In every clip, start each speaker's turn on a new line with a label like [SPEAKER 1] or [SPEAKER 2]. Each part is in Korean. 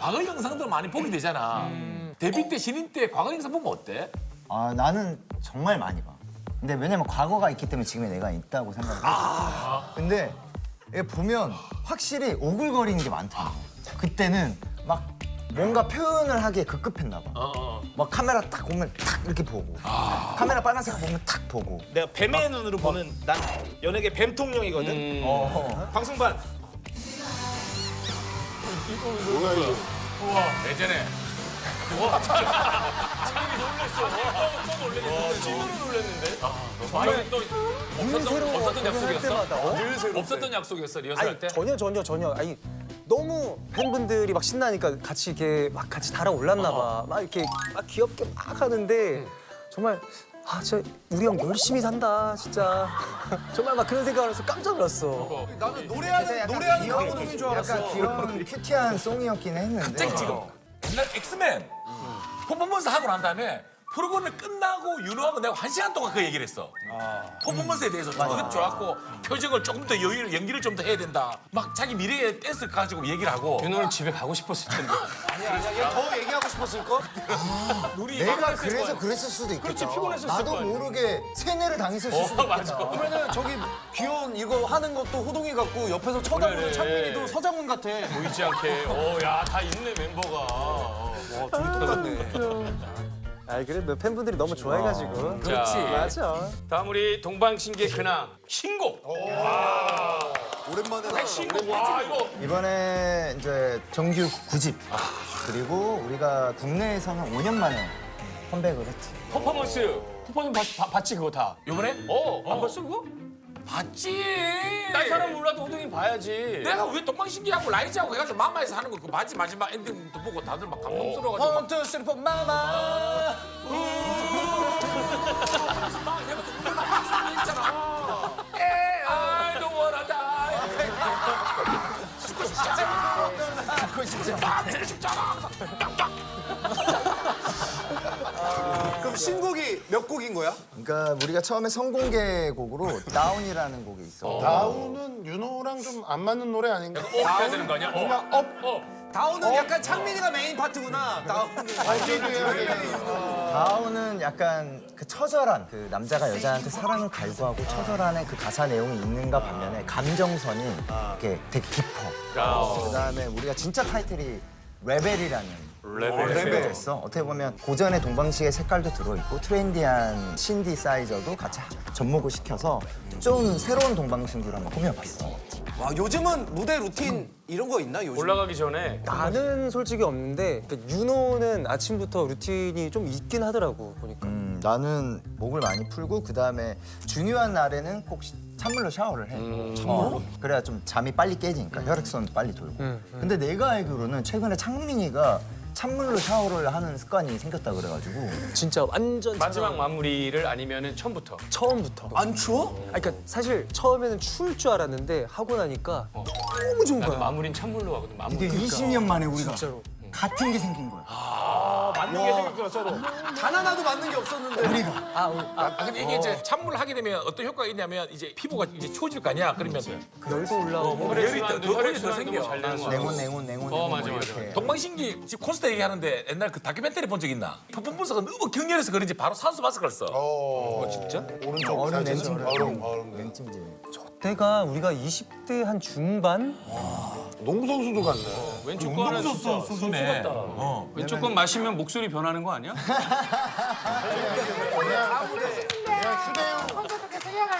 [SPEAKER 1] 과거 영상들 많이 보게 되잖아. 데뷔 때 신인 때 과거 영상 보면 어때?
[SPEAKER 2] 아 나는 정말 많이 봐. 근데 왜냐면 과거가 있기 때문에 지금의 내가 있다고 생각을 해. 근데 이게 보면 확실히 오글거리는 게 많다. 그때는 막 뭔가 표현을 하기에 급급했나 봐.
[SPEAKER 1] 어,
[SPEAKER 2] 막 카메라 딱 보면 탁 이렇게 보고 카메라 빨간색 보면 탁 보고
[SPEAKER 3] 내가 뱀의 눈으로 보는 난 연예계 뱀통령이거든.
[SPEAKER 2] 어.
[SPEAKER 3] 방송반
[SPEAKER 1] 우와 예전에. 우와. 지금이 놀랬어. 또 놀랬는데. 정말 또 없었던, 없었던 약속이었어? 없었던 약속이었어 리허설 할 때?
[SPEAKER 4] 전혀 전혀 전혀 아니 너무 팬분들이 막 신나니까 같이 이렇게 막 같이 달아 올랐나 봐. 막 이렇게 막 귀엽게 막 하는데 정말 아 진짜 우리 형 열심히 산다 진짜. 정말 막 그런 생각을 해서 깜짝 놀랐어.
[SPEAKER 5] 나는 노래하는 노래하는 강호동인 줄 알았어.
[SPEAKER 2] 약간 귀여운 큐티한 송이었긴 했는데.
[SPEAKER 1] 갑자기 지금 옛날 엑스맨. 퍼포먼스 하고 난 다음에 프로그램이 끝나고 윤호하고 내가 한 시간 동안 그 얘기를 했어. 퍼포먼스에 대해서 너무 좋았고 표정을 조금 더 여유 연기를 좀 더 해야 된다. 막 자기 미래의 댄스 가지고 얘기를 하고
[SPEAKER 6] 윤호는 집에 가고 싶었을 텐데.
[SPEAKER 5] 더 얘기하고 싶었을 걸?
[SPEAKER 1] 우리
[SPEAKER 2] 내가 그래서 그랬을 수도 있겠다. 나도 모르게 세뇌를 당했을 수도 있겠다.
[SPEAKER 5] 그러면은 저기 귀여운 이거 하는 것도 호동이 같고 옆에서 쳐다보는
[SPEAKER 6] 그래.
[SPEAKER 5] 창민이도 서장훈 같아.
[SPEAKER 6] 보이지 않게. 어, 야, 다 있네, 멤버가. 어.
[SPEAKER 4] 아 그래 너 팬분들이 너무 좋아해가지고.
[SPEAKER 1] 그렇지.
[SPEAKER 4] 맞아.
[SPEAKER 6] 다음 우리 동방신기의 근황. 신곡.
[SPEAKER 5] 오랜만에
[SPEAKER 6] 신곡. 와, 이거.
[SPEAKER 2] 이번에 이제 정규 9집 그리고 우리가 국내에서 한 5년 만에 컴백을 했지.
[SPEAKER 6] 퍼포먼스. 퍼포먼스 봤, 봤지, 그거 다.
[SPEAKER 1] 요번에?
[SPEAKER 6] 어, 안 봤어, 그거?
[SPEAKER 1] 봤지.
[SPEAKER 6] 딴 사람 몰라도 호동이 봐야지.
[SPEAKER 1] 내가 왜 동방신기하고 라이즈하고 해가지고 마마에서 하는 거그 바지 마지막 엔딩도 보고 다들 막 감동스러워가지고 막
[SPEAKER 5] 원투 쓰리 포 마마.
[SPEAKER 1] 막 해가지고 막 있잖아. 에, I don't wanna die. 죽고 싶잖아. 죽고 싶잖아. 죽고 싶잖아.
[SPEAKER 5] 그럼 신곡이 몇 곡인 거야?
[SPEAKER 2] 그러니까 우리가 처음에 선공개 곡으로 다운이라는 곡이 있어.
[SPEAKER 7] 다운은 윤호랑 좀 안 맞는 노래 아닌가?
[SPEAKER 1] 업 해야 되는 거 아니야? 업. 업. 업.
[SPEAKER 5] 다운은 약간 창민이가 메인 파트구나. 다운은.
[SPEAKER 2] 다운은 약간 그 처절한 그 남자가 여자한테 사랑을 갈구하고 처절한 그 가사 내용이 있는가 반면에 감정선이 이렇게 되게 깊어. 그다음에 우리가 진짜 타이틀이 레벨이라는 레벨이 됐어. 어떻게 보면 고전의 동방식의 색깔도 들어있고 트렌디한 신디사이저도 같이 접목을 시켜서 좀 새로운 동방신기로 한번 꾸며봤어.
[SPEAKER 5] 와 요즘은 무대 루틴 이런 거 있나 요즘?
[SPEAKER 6] 올라가기 전에
[SPEAKER 4] 나는 솔직히 없는데 그 윤호는 아침부터 루틴이 좀 있긴 하더라고 보니까.
[SPEAKER 2] 음, 나는 목을 많이 풀고 그 다음에 중요한 날에는 꼭 시- 찬물로 샤워를 해. 어, 그래야 좀 잠이 빨리 깨지니까 혈액순환도 빨리 돌고. 근데 내가 알기로는 최근에 창민이가 찬물로 샤워를 하는 습관이 생겼다 그래가지고
[SPEAKER 4] 진짜 완전
[SPEAKER 6] 마지막 마무리를 아니면은 처음부터.
[SPEAKER 4] 처음부터.
[SPEAKER 5] 안 추워?
[SPEAKER 4] 아, 그러니까 사실 처음에는 추울 줄 알았는데 하고 나니까 너무 좋은
[SPEAKER 6] 나도
[SPEAKER 4] 거야.
[SPEAKER 6] 마무리는 찬물로 하거든. 마무리.
[SPEAKER 2] 이게 20년 만에 우리가
[SPEAKER 4] 진짜로.
[SPEAKER 2] 같은 게 생긴 거야.
[SPEAKER 5] 맞는 게 생겼구나 서로. 단 하나도 맞는 게 없었는데.
[SPEAKER 2] 우리가.
[SPEAKER 4] 아, 우리-
[SPEAKER 1] 아, 근데 이게 이제 찬물 하게 되면 어떤 효과가 있냐면 이제 피부가 이제 추워질 거 아니야. 그러면
[SPEAKER 4] 열도 올라오고.
[SPEAKER 1] 열이 더- 더
[SPEAKER 6] 혈액
[SPEAKER 1] 더 생겨.
[SPEAKER 6] 같아.
[SPEAKER 2] 냉온 냉온 냉온
[SPEAKER 6] 어, 맞아,
[SPEAKER 2] 뭐
[SPEAKER 6] 맞아.
[SPEAKER 1] 동방신기 지금 콘서트 얘기하는데 옛날 그 다큐멘터리 본 적 있나? 퍼포먼스가 너무 격렬해서 그런지 바로 산소 마스크를 써.
[SPEAKER 7] 어,
[SPEAKER 1] 진짜?
[SPEAKER 7] 오른쪽
[SPEAKER 2] 얼음
[SPEAKER 7] 사진.
[SPEAKER 2] 냉찜
[SPEAKER 7] 얼음, 얼음.
[SPEAKER 2] 냉찜질.
[SPEAKER 4] 때가 우리가 20대 한 중반?
[SPEAKER 7] 농구 선수도 같네.
[SPEAKER 6] 왼쪽 거 하나 진짜
[SPEAKER 1] 수네. 어.
[SPEAKER 6] 왼쪽 건 마시면 목소리 변하는 거 아니야?
[SPEAKER 7] 휴대용,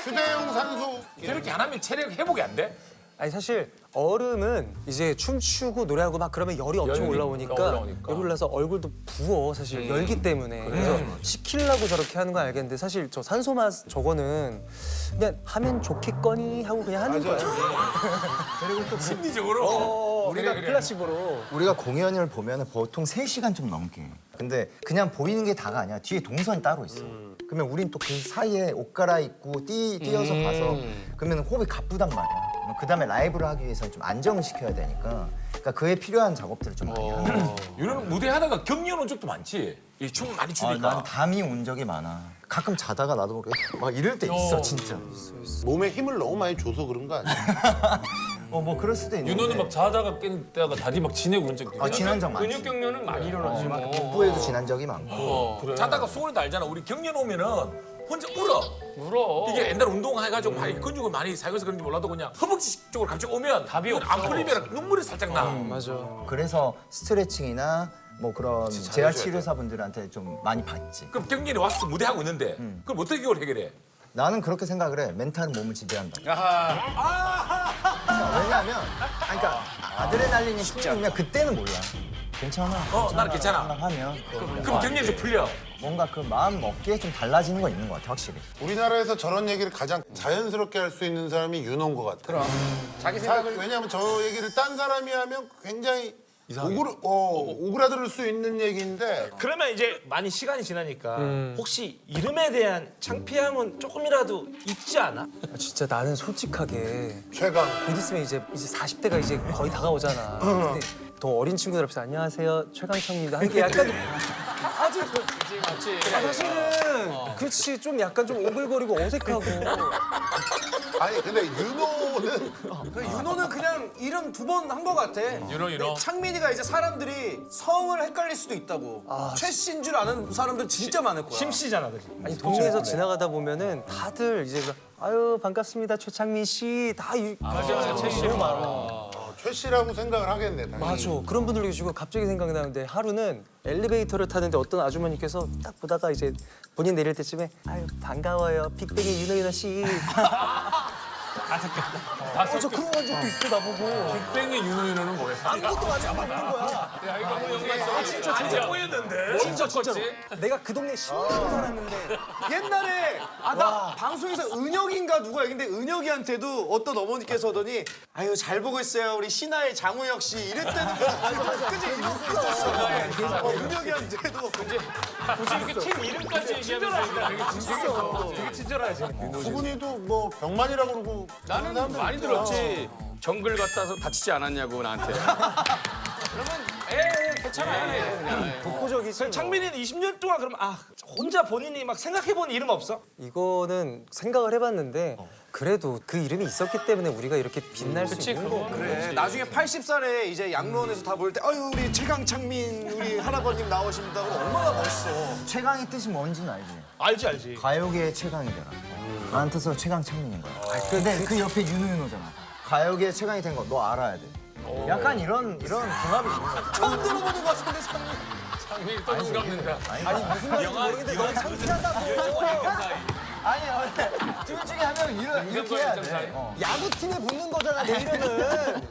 [SPEAKER 7] 휴대용 산소.
[SPEAKER 1] 저렇게 안 하면 체력 회복이 안 돼?
[SPEAKER 4] 아니 사실 얼음은 이제 춤추고 노래하고 막 그러면 열이 엄청
[SPEAKER 1] 열이
[SPEAKER 4] 올라오니까,
[SPEAKER 1] 올라오니까.
[SPEAKER 4] 열이 올라서 얼굴도 부어 사실 열기 때문에 그래 서 식히려고 저렇게 하는 건 알겠는데 사실 저 산소 맛 저거는 그냥 하면 좋겠거니 하고 그냥 하는 거야.
[SPEAKER 1] 심리적으로.
[SPEAKER 4] 우리가
[SPEAKER 1] 그래, 그래.
[SPEAKER 4] 클래식으로
[SPEAKER 2] 우리가 공연을 보면 보통 3시간 좀 넘게. 근데 그냥 보이는 게 다가 아니야. 뒤에 동선이 따로 있어. 그러면 우린 또 그 사이에 옷 갈아입고 뛰, 뛰어서 가서 그러면 호흡이 가쁘단 말이야. 그 다음에 라이브를 하기 위해서는 좀 안정을 시켜야 되니까. 그러니까 그에 필요한 작업들을 좀 많이 하는 거지.
[SPEAKER 1] 이런 무대 하다가 격리 온 적도 많지. 이춤 많이
[SPEAKER 2] 아,
[SPEAKER 1] 추니까.
[SPEAKER 2] 난 담이 온 적이 많아. 가끔 자다가 나도 모르게 막 이럴 때 있어, 진짜.
[SPEAKER 7] 몸에 힘을 너무 많이 줘서 그런 거 아니야?
[SPEAKER 2] 어, 뭐 그럴 수도 있는데.
[SPEAKER 6] 윤호는 막 자다가 깼다가 다리 막 지내고 그런 적도
[SPEAKER 2] 아,
[SPEAKER 6] 있고.
[SPEAKER 2] 지난 적 많지.
[SPEAKER 6] 근육 경련은 많이 일어나지 뭐.
[SPEAKER 2] 북부에도 지난 적이 많고.
[SPEAKER 6] 어,
[SPEAKER 1] 자다가 수건이도 알잖아. 우리 경련 오면은 혼자 울어.
[SPEAKER 6] 울어.
[SPEAKER 1] 이게 옛날 운동해가지고 많이 근육을 많이 사용해서 그런지 몰라도 그냥 허벅지 쪽으로 갑자기 오면 답이 안 풀리면 눈물이 살짝 나.
[SPEAKER 4] 맞아.
[SPEAKER 2] 그래서 스트레칭이나 뭐 그런 재활 치료사분들한테 좀 많이 받지.
[SPEAKER 1] 그럼 경련이 와서 무대하고 있는데 그럼 어떻게 그걸 해결해?
[SPEAKER 2] 나는 그렇게 생각을 해. 멘탈은 몸을 지배한다. 왜냐하면, 아니, 그러니까 아드레날린이 풀리면 그때는 몰라. 괜찮아.
[SPEAKER 1] 어, 나는 괜찮아.
[SPEAKER 2] 하면
[SPEAKER 1] 그럼 경련이 좀 풀려.
[SPEAKER 2] 뭔가 그 마음 먹기에 좀 달라지는 거 있는 것 같아, 확실히.
[SPEAKER 7] 우리나라에서 저런 얘기를 가장 자연스럽게 할 수 있는 사람이 윤호인 것 같아. 그럼. 자기 생각을 왜냐하면 저 얘기를 딴 사람이 하면 굉장히 오그라, 어, 오그라들 수 있는 얘기인데
[SPEAKER 3] 그러면 이제 많이 시간이 지나니까 혹시 이름에 대한 창피함은 조금이라도 있지 않아?
[SPEAKER 4] 아, 진짜 나는 솔직하게
[SPEAKER 7] 최강.
[SPEAKER 4] 곧 있으면 이제 이제 40대가 이제 거의 다가오잖아. 근데 더 어린 친구들 앞에서 안녕하세요 최강창입니다. 하는 게 약간 아직 아, 사실은 그렇지 좀 약간 좀 오글거리고 어색하고
[SPEAKER 7] 아니 근데 윤호는
[SPEAKER 5] 윤호는 그냥 이름 두 번한것 같아.
[SPEAKER 6] 윤호, 윤호.
[SPEAKER 5] 창민이가 이제 사람들이 성을 헷갈릴 수도 있다고. 최 씨인 줄 아는 사람들 진짜 많을 거야.
[SPEAKER 3] 심씨잖아, 그지?
[SPEAKER 4] 아니 동네에서 지나가다 보면은 다들 이제 그, 아유 반갑습니다 최창민 씨다 맞아 너무 많아.
[SPEAKER 7] 최 씨라고 생각을 하겠네. 당연히.
[SPEAKER 4] 맞아. 그런 분들 계시고 갑자기 생각이 나는데 하루는 엘리베이터를 타는데 어떤 아주머니께서 딱 보다가 이제 본인 내릴 때쯤에 아유 반가워요 빅뱅의 윤호윤호 씨.
[SPEAKER 6] 다
[SPEAKER 4] 어, 저 그런 건 적도 있어 나보고.
[SPEAKER 6] 빅뱅의 윤호 윤호는 뭐야?
[SPEAKER 4] 아무것도 맞아 모르는 거야.
[SPEAKER 6] 야 이거 뭐 여기 있어. 진짜
[SPEAKER 1] 진짜 꼬였는데.
[SPEAKER 6] 진짜 컸지?
[SPEAKER 4] 내가 그 동네 10년 살았는데
[SPEAKER 5] 옛날에 아 나 방송에서 은혁인가 누가 얘기인데 은혁이한테도 어떤 어머니께서 오더니 아유 잘 보고 있어요 우리 신하의 장우혁 씨 이랬다는 거 그지 이런 거 있었어 어, 은혁이한테도
[SPEAKER 6] 굳이 이렇게 팀 이름까지 얘기하면서 되게 진지했어. 되게 친절하지.
[SPEAKER 7] 수근이도 뭐 병만이라고 그러고
[SPEAKER 8] 나는 많이. 들었지. 정글 갔다 와서 다치지 않았냐고 나한테.
[SPEAKER 4] 독보적이지.
[SPEAKER 3] 창민이는 20년 동안 그럼 아 혼자 본인이 막 생각해본 이름 없어?
[SPEAKER 4] 이거는 생각을 해봤는데 그래도 그 이름이 있었기 때문에 우리가 이렇게 빛날 수 있는 거.
[SPEAKER 5] 그래 나중에 80살에 이제 양로원에서 다 볼 때 아유 우리 최강 창민 우리 할아버님 나오십니다 그럼 얼마나 멋있어
[SPEAKER 2] 최강의 뜻이 뭔지는 알지?
[SPEAKER 3] 알지 알지.
[SPEAKER 2] 가요계의 최강이잖아. 나한테서 최강 창민인 거야. 근데 그 옆에 윤호윤호잖아. 가요계의 최강이 된 거 너 알아야 돼. 약간 이런 이런 궁합이 있는 거야.
[SPEAKER 5] 처음 들어보는 것 같은데 창민
[SPEAKER 6] 창민이 또 눈 감는다.
[SPEAKER 2] 아니 무슨 말인지 모르겠는데 너무 창피하다고. 아니 원래 둘 중에 한 명은 이렇게 해야 돼. 어. 야구팀에 붙는 거잖아 내 이름은.